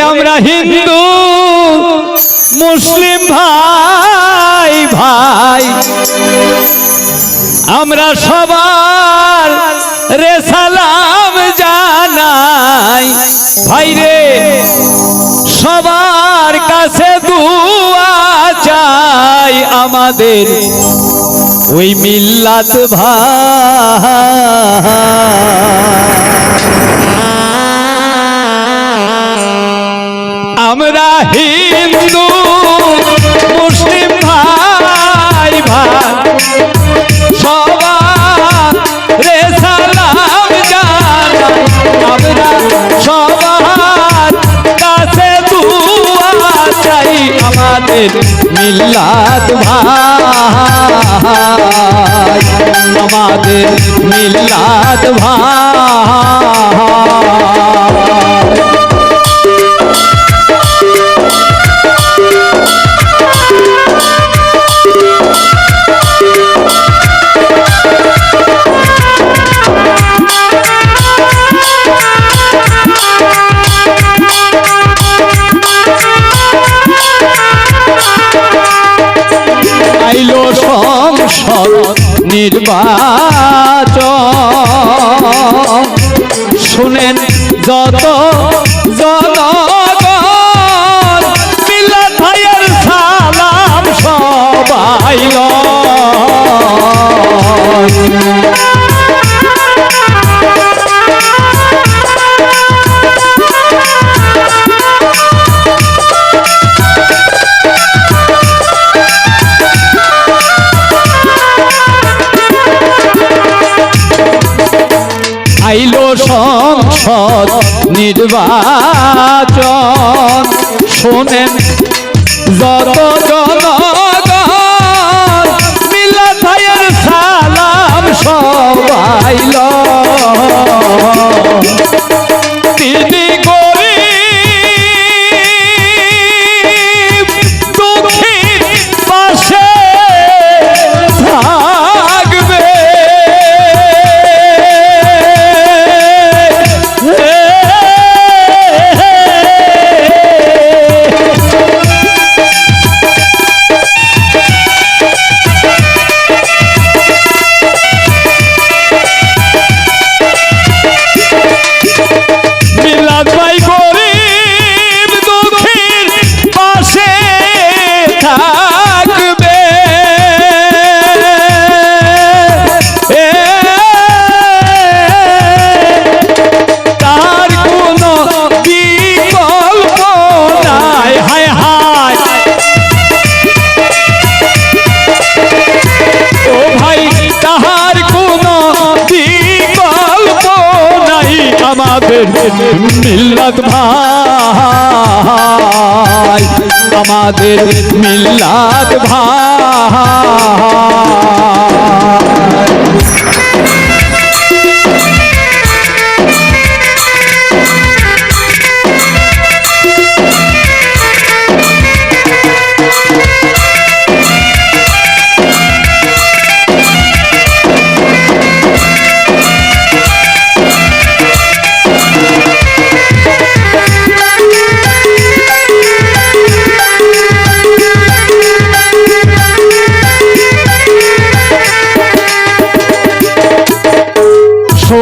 আমরা হিন্দু, মুসলিম ভাই ভাই। আমরা সবার রে সালাম জানাই। ভাই রে, সবার কাছে দুয়া চাই আমাদের। ওই মিল্লাত ভাই। আমাদের মিলাদ ভাই। নির্বাচন। শুনেন যত জনগণ আইলো সংসদ নির্বাচন। শোনেন যত আমাদের মিল্লাত ভাই। আমাদের মিল্লাত ভাই।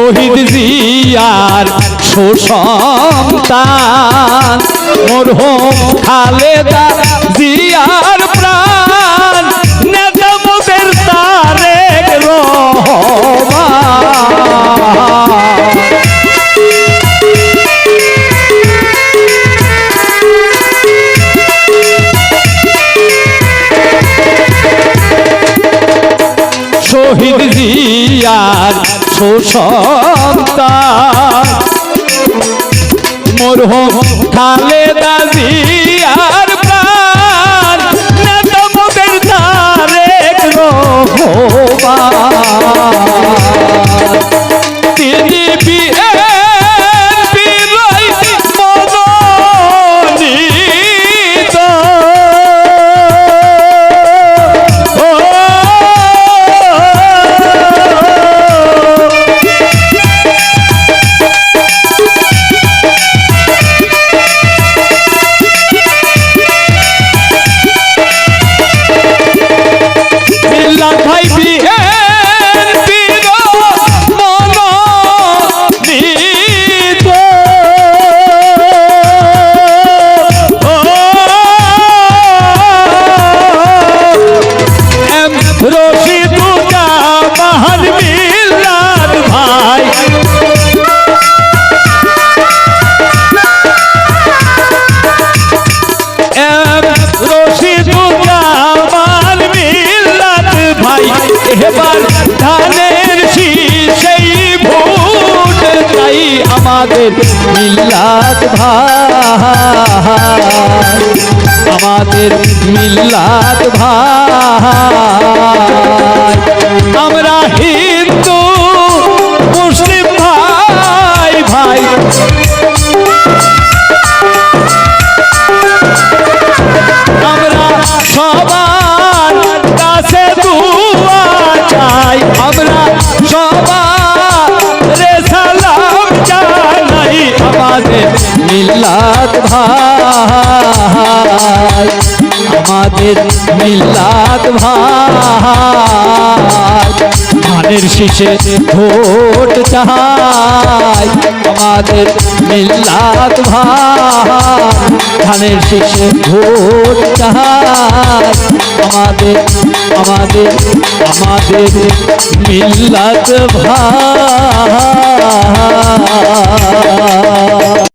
শহীদ জিয়ার সুসন্তান। মরহুম খালেদা জিয়ার সুসন্তান। মরহুম খালেদা জিয়ার প্রাণ নেতা মোদের তারেক রহমান কথা আমাদের মিল্লাত ভাই আমাদের মিল্লাত ভাই আমরা হিন্দু মিল্লাত ভাই ধানের শীষে ভোট চাই, আমাদের মিল্লাত ভাই ধানের শীষে ভোট চাই, আমাদের আমাদের আমাদের মিল্লাত ভাই